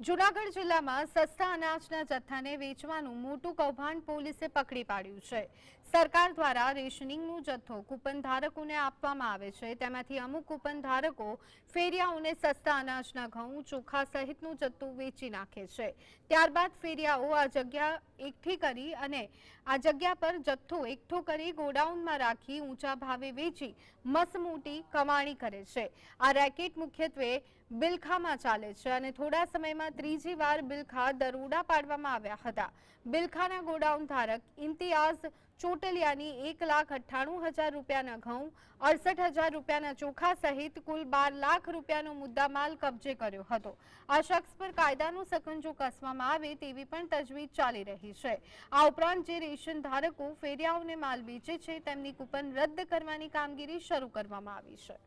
જુનાગઢ જિલ્લામાં સસ્તા અનાજના જથ્થાને વેચવાનું મોટું કૌભાંડ પોલીસે પકડી પાડ્યું છે. સરકાર દ્વારા રેશનિંગનું જથ્થો કૂપન ધારકોને આપવામાં આવે છે. તેમાંથી અમુક કૂપન ધારકો ફેરિયાઓને સસ્તા અનાજના ઘઉં, ચોખા સહિતનું જથ્થું વેચી નાખે છે. ત્યારબાદ ફેરિયાઓ આ જગ્યા એકઠી કરી અને આ જગ્યા પર જથ્થો એકઠો કરી ગોડાઉનમાં રાખી ઊંચા ભાવે વેચી મસમોટી કમાણી કરે છે. આ રેકેટ મુખ્યત્વે બિલખામાં ચાલે છે અને થોડા સમયમાં ત્રીજી વાર બિલખા દરોડા પાડવામાં આવ્યા હતા. બિલખાના ગોડાઉન ધારક ઇમ્તિયાઝ ચોટલિયાની એક લાખ અઠ્ઠાણું હજાર રૂપિયાના ઘઉં, અડસઠ હજાર રૂપિયાના ચોખા સહિત કુલ બાર લાખ રૂપિયાનો મુદ્દામાલ કબજે કર્યો હતો. આ શખ્સ પર કાયદાનો સકંજો કસવામાં આવે તેવી પણ તજવીજ ચાલી રહી છે. આ ઉપરાંત જે રેશન ધારકો ફેરિયાઓને માલ વેચે છે, તેમની કૂપન રદ કરવાની કામગીરી શરૂ કરવામાં આવી છે.